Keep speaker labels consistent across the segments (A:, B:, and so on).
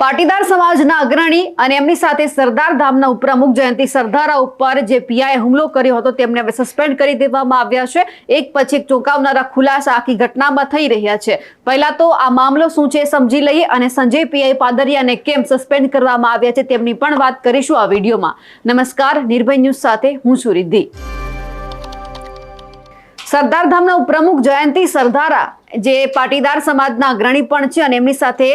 A: પાટીદાર સમાજના અગ્રણી અને એમની સાથે સરદાર ધામના ઉપપ્રમુખ જયંતિ સરદારા ઉપર જે પીઆઈએ હુમલો કર્યો હતો, તેમને હવે સસ્પેન્ડ કરી દેવામાં આવ્યા છે. એક પછી એક ચોંકાવનારા ખુલાસા આખી ઘટનામાં થઈ રહ્યા છે. પહેલા તો આ મામલો શું છે સમજી લઈએ અને સંજય પીઆઈ પાદરિયાને કેમ સસ્પેન્ડ કરવામાં આવ્યા છે તેમની પણ વાત કરીશું આ વિડીયોમાં. નમસ્કાર, નિર્ભય ન્યૂઝ સાથે હું છું રિદ્ધિ. સરદાર ધામના ઉપપ્રમુખ જયંતિ સરદારા જે પાટીદાર સમાજના અગ્રણી પણ છે અને એમની સાથે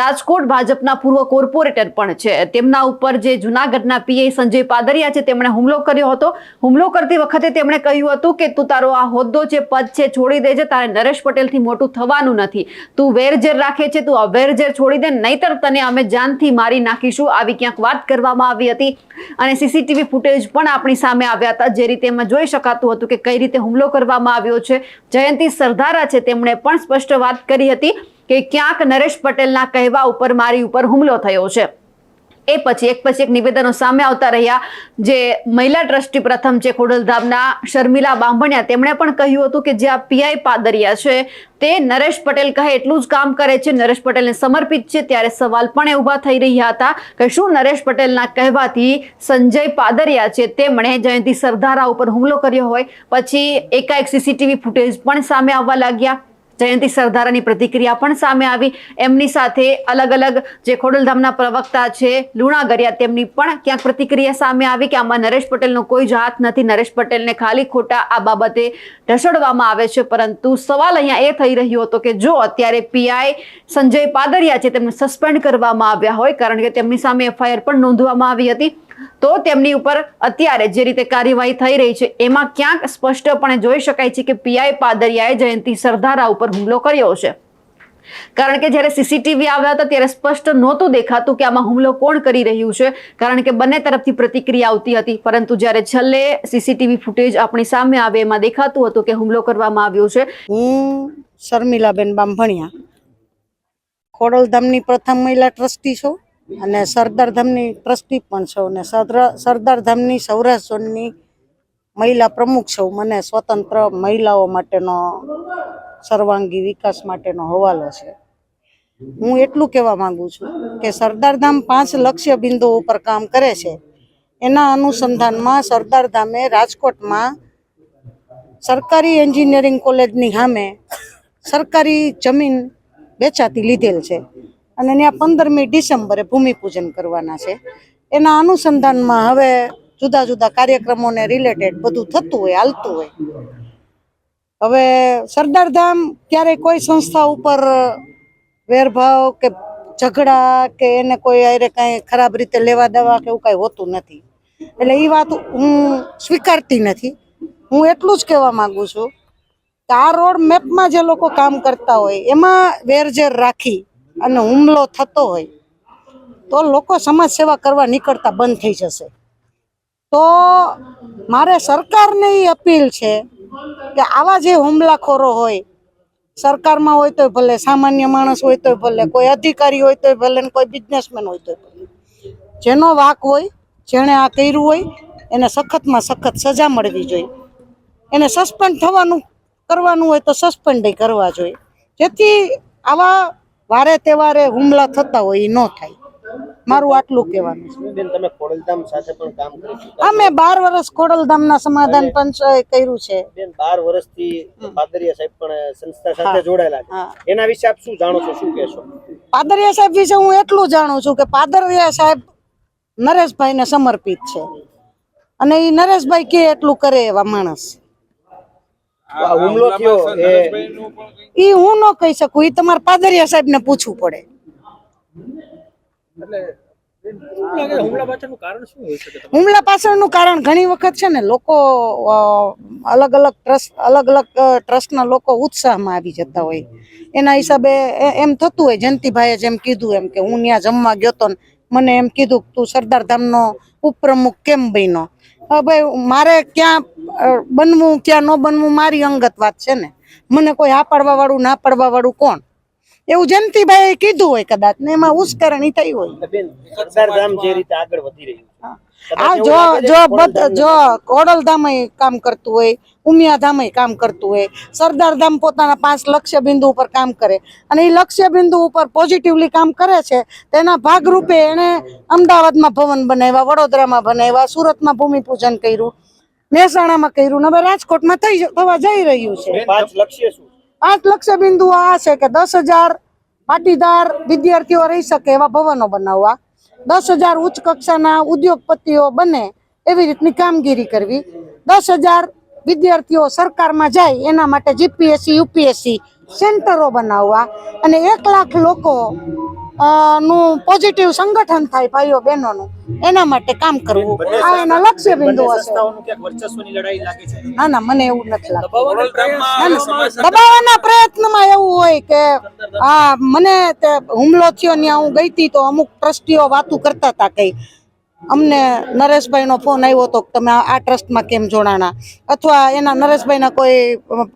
A: રાજકોટ ભાજપના પૂર્વ કોર્પોરેટર પણ છે. તેમના ઉપર જે જુનાગઢના પીઆઈ સંજય પાદરિયા છે, તેમણે હુમલો કર્યો હતો. હુમલો કરતી વખતે તેમણે કહ્યું હતું કે, તું તારો આ હોદ્દો છે પદ છે, છોડી દેજે તારે નરેશ પટેલથી મોટું થવાનું નથી. તું વેરઝેર રાખે છે. તું અવેરઝેર વેરઝેર છોડી દે. નહીતર તને અમે જાનથી મારી નાખીશું. આવી ક્યાંક વાત કરવામાં આવી હતી. અને સીસીટીવી ફૂટેજ પણ આપણી સામે આવ્યા હતા, જે રીતે એમાં જોઈ શકાતું હતું કે કઈ રીતે હુમલો કરવામાં આવ્યો છે. જયંતિ સરદારા છે, તેમણે પણ સ્પષ્ટ વાત કરી હતી કે ક્યાંક નરેશ પટેલના કહેવા ઉપર મારી ઉપર હુમલો થયો છે. એ પછી એક પછી એક નિવેદનો સામે આવતા રહ્યા. જે મહિલા ટ્રસ્ટી પ્રથમ છે ખોડલધામના શર્મિલા બાંભણિયા, તેમણે પણ કહ્યું હતું કે જે આ પીઆઈ પાદરિયા છે, તે નરેશ પટેલ કહે એટલું જ કામ કરે છે, નરેશ પટેલને સમર્પિત છે, ત્યારે સવાલ પણ ઊભા થઈ રહ્યા હતા કે શું નરેશ પટેલના કહેવાથી સંજય પાદરિયા છે, તેમણે જયંતિ સરદારા ઉપર હુમલો કર્યો હોય. પછી એકાએક સીસીટીવી ફૂટેજ પણ સામે આવવા લાગ્યા. જયંતિ સરદારાની પ્રતિક્રિયા પણ સામે આવી. એમની સાથે અલગ અલગ જે ખોડલધામના પ્રવક્તા છે, લુણા ગરિયા, તેમની પણ ક્યાંક પ્રતિક્રિયા સામે આવી કે આમાં નરેશ પટેલનો કોઈ જ હાથ નથી. નરેશ પટેલને ખાલી ખોટા આ બાબતે ઢસડવામાં આવે છે, પરંતુ સવાલ અહીંયા એ થઈ રહ્યો હતો કે જો અત્યારે પીઆઈ સંજય પાદરિયા છે, તેમને સસ્પેન્ડ કરવામાં આવ્યા હોય, કારણ કે તેમની સામે એફઆઈઆર પણ નોંધવામાં આવી હતી. તો તેમની ઉપર અત્યારે જે રીતે કાર્યવાહી થઈ રહી છે, એમાં ક્યાંક સ્પષ્ટપણે જોઈ શકાય છે કે પીઆઈ પાદરિયાએ જયંતિ સરદારા ઉપર હુમલો કર્યો છે. કારણ કે જ્યારે સીસીટીવી આવ્યા હતા, ત્યારે સ્પષ્ટ નહોતું દેખાતું કે આમાં હુમલો કોણ કરી રહ્યું છે. કારણ કે બંને તરફથી પ્રતિક્રિયા આવતી હતી, પરંતુ જ્યારે છેલ્લે સીસીટીવી ફૂટેજ આપણી સામે આવે, એમાં દેખાતું હતું કે હુમલો કરવામાં આવ્યો છે.
B: હું શર્મિલાબેન બામભણિયા, ખોડલધામની પ્રથમ મહિલા ટ્રસ્ટી છું. અને સરદારધામની ટ્રસ્ટી પણ છું અને સરદાર- સરદારધામની સૌરાષ્ટ્ર ઝોનની મહિલા પ્રમુખ છું. મને સ્વતંત્ર મહિલાઓ માટેનો સર્વાંગી વિકાસ માટેનો હવાલો છે. હું એટલું કહેવા માંગુ છું કે સરદારધામ પાંચ લક્ષ્ય બિંદુઓ ઉપર કામ કરે છે. એના અનુસંધાનમાં સરદારધામે રાજકોટમાં સરકારી એન્જિનિયરિંગ કોલેજની સામે સરકારી જમીન વેચાતી લીધેલ છે. અને ત્યાં પંદરમી ડિસેમ્બરે ભૂમિપૂજન કરવાના છે. એના અનુસંધાનમાં હવે જુદા જુદા કાર્યક્રમોને રિલેટેડ બધું થતું હોય, હાલતું હોય. હવે સરદારધામ ક્યારેય કોઈ સંસ્થા ઉપર વેરભાવ કે ઝઘડા કે એને કોઈ અરે કાંઈ ખરાબ રીતે લેવા દેવા કે એવું કાંઈ હોતું નથી. એટલે એ વાત હું સ્વીકારતી નથી. હું એટલું જ કહેવા માગું છું કે આ રોડ મેપમાં જે લોકો કામ કરતા હોય, એમાં વેરઝેર રાખી અને હુમલો થતો હોય, તો લોકો સમાજ સેવા કરવા નીકળતા બંધ થઈ જશે. તો મારે સરકારને એ અપીલ છે કે આવા જે હુમલાખોરો હોય, સરકારમાં હોય તોય ભલે, સામાન્ય માણસ હોય તોય ભલે, કોઈ અધિકારી હોય તોય ભલે કોઈ બિઝનેસમેન હોય તો ભલે. જેનો વાક હોય, જેણે આ કર્યું હોય, એને સખતમાં સખત સજા મળવી જોઈએ. એને સસ્પેન્ડ થવાનું, કરવાનું હોય તો સસ્પેન્ડ કરવા જોઈએ. જેથી આવા વારે તહેવારે હુમલા થતા હોય એ ન થાય. મારું આટલું કહેવાનું છે.
C: તમે ખોડલધામ સાથે પણ કામ
B: અમે બાર વર્ષ ખોડલધામના સમાધાન પંચ કર્યું છે.
C: બેન બાર વર્ષથી પાદરિયા સાહેબ પણ સંસ્થા સાથે જોડાયેલા છે. એના વિશે આપ શું જાણો છો શું કહેશો?
B: પાદરિયા સાહેબ વિશે હું એટલું જાણું છું કે પાદરિયા સાહેબ નરેશભાઈને સમર્પિત છે. અને એ નરેશભાઈ કે એટલું કરે એવા માણસ.
C: હુમલો થયો એ
B: હું ન કહી શકું એ તમારા પાદરિયા સાહેબને પૂછવું પડે. હુમલા પાછળનું કારણ ઘણી વખત છે ને લોકો અલગ અલગ ટ્રસ્ટ અલગ અલગ ટ્રસ્ટના લોકો ઉત્સાહમાં આવી જતા હોય. એના હિસાબે એમ થતું હોય જયંતિભાઈએ જેમ કીધું એમ કે હું ત્યાં જમવા ગયો તો ને મને એમ કીધું કે તું સરદાર ધામનો ઉપપ્રમુખ કેમ બન્યો? ભાઈ, મારે ક્યાં બનવું, ક્યાં ન બનવું, મારી અંગત વાત છે ને. મને કોઈ હા પાડવા વાળું ના પાડવા વાળું કોણ? એવું જયંતિભાઈ કીધું હોય કદાચ ને એમાં ઉશ્કેરણી થઈ હોય.
C: બેન જે રીતે આગળ વધી રહ્યું
B: આ જો
C: એવું લાગે છે
B: જો જો ખોડલધામ કામ કરતું હોય ઉમિયાધામ કામ કરતું હોય સરદારધામ પોતાના પાંચ લક્ષ્ય બિંદુ ઉપર કામ કરે અને એ લક્ષ્ય બિંદુ ઉપર પોઝિટિવલી કામ કરે છે તેના ભાગરૂપે એણે અમદાવાદમાં ભવન બનાવ્યા વડોદરામાં બનાવ્યા સુરતમાં ભૂમિપૂજન કર્યું મહેસાણામાં કર્યું ને હવે રાજકોટમાં થઈ થવા જઈ રહ્યું છે.
C: પાંચ લક્ષ્ય શું?
B: પાંચ લક્ષ્ય બિંદુઓ આ છે કે દસ હજાર પાટીદાર વિદ્યાર્થીઓ રહી શકે એવા ભવનો બનાવવા. દસ હજાર ઉચ્ચ કક્ષાના ઉદ્યોગપતિઓ બને એવી રીતની કામગીરી કરવી. દસ હજાર વિદ્યાર્થીઓ સરકારમાં જાય એના માટે જીપીએસસી યુપીએસસી સેન્ટરો બનાવવા. અને એક લાખ લોકો નું પોઝિટિવ સંગઠન થાય ભાઈઓ બહેનોનું. એના માટે કામ કરવું. આ એના લક્ષ્ય બિંદુ હશે.
D: વર્ચસ્વની લડાઈ લાગે છે?
B: ના ના મને એવું નથી લાગતું. દબાવવાના પ્રયત્નમાં એવું હોય કે આ મને તે હુમલો થયો ત્યાં હું ગઈ હતી તો અમુક ટ્રસ્ટીઓ વાતું કરતા હતા કઈ અમને નરેશભાઈનો ફોન આવ્યો હતો તમે આ આ ટ્રસ્ટમાં કેમ જોડાણા? અથવા એના નરેશભાઈના કોઈ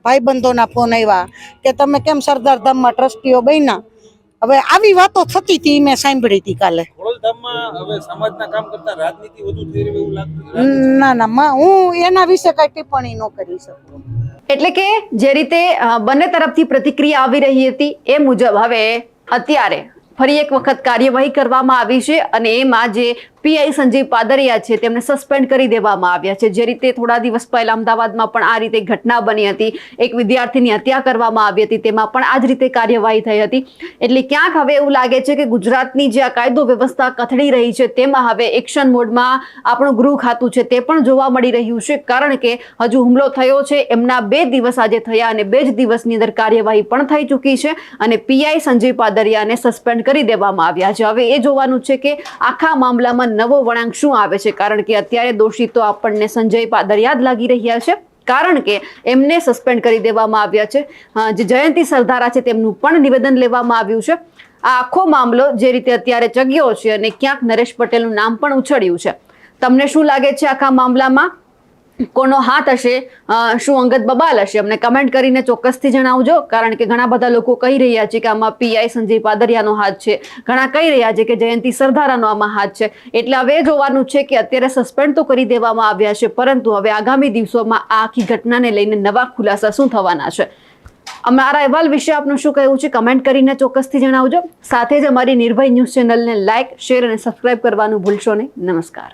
B: ભાઈબંધોના ફોન આવ્યા કે તમે કેમ સરદાર ધામમાં ટ્રસ્ટીઓ બન્યા? હવે આવી વાતો થતી હતી મેં સાંભળી હતી કાલે.
D: વડોદરામાં હવે સમાજના કામ કરતા રાજનીતિ વધુ થઈ રહી એવું લાગતું
B: ના ના માં હું એના વિશે કઈ ટિપ્પણી ન કરી શકું.
A: એટલે કે જે રીતે બંને તરફથી પ્રતિક્રિયા આવી રહી હતી એ મુજબ હવે અત્યારે ફરી એક વખત કાર્યવાહી કરવામાં આવી છે અને એમાં જે પીઆઈ સંજીવ પાદરિયા છે, તેમને સસ્પેન્ડ કરી દેવામાં આવ્યા છે. જે રીતે થોડા દિવસ પહેલા અમદાવાદમાં પણ આ રીતે ઘટના બની હતી. એક વિદ્યાર્થીની હત્યા કરવામાં આવી હતી. તેમાં પણ આ જ રીતે કાર્યવાહી થઈ હતી. એટલે ક્યાંક હવે એવું લાગે છે કે ગુજરાતની જે આ કાયદો વ્યવસ્થા કથળી રહી છે, તેમાં હવે એક્શન મોડમાં આપણું ગૃહ ખાતું છે તે પણ જોવા મળી રહ્યું છે. કારણ કે હજુ હુમલો થયો છે, એમના બે દિવસ આજે થયા અને બે જ દિવસની અંદર કાર્યવાહી પણ થઈ ચૂકી છે અને પીઆઈ સંજય પાદરિયાને સસ્પેન્ડ કરી દેવામાં આવ્યા છે. હવે એ જોવાનું છે કે આખા મામલામાં નવો વળાંક શું આવે છે? કારણ કે અત્યારે દોષિતો આપણને સંજય પાદરિયા જ લાગી રહ્યા છે. કારણ કે એમને સસ્પેન્ડ કરી દેવામાં આવ્યા છે. જે જયંતિ સરદારા છે તેમનું પણ નિવેદન લેવામાં આવ્યું છે. આ આખો મામલો જે રીતે અત્યારે ચગ્યો છે અને ક્યાંક નરેશ પટેલનું નામ પણ ઉછળ્યું છે. તમને શું લાગે છે આખા મામલામાં? કોનો હાથ હશે શું અંગત બબાલ હશે? અમને કમેન્ટ કરીને ચોક્કસથી જણાવજો, કારણ કે ઘણા બધા લોકો કહી રહ્યા છે કે આમાં પીઆઈ સંજય પાદરિયાનો હાથ છે. ઘણા કહી રહ્યા છે કે જયંતિ સરદારાનો આમાં હાથ છે. એટલે હવે જોવાનું છે કે અત્યારે સસ્પેન્ડ તો કરી દેવામાં આવ્યા છે, પરંતુ હવે આગામી દિવસોમાં આ આખી ઘટનાને લઈને નવા ખુલાસા શું થવાના છે? અમારા અહેવાલ વિશે આપનું શું કહેવું છે કમેન્ટ કરીને ચોક્કસથી જણાવજો. સાથે જ અમારી નિર્ભય ન્યૂઝ ચેનલને લાઇક શેર અને સબસ્ક્રાઇબ કરવાનું ભૂલશો નહીં. નમસ્કાર.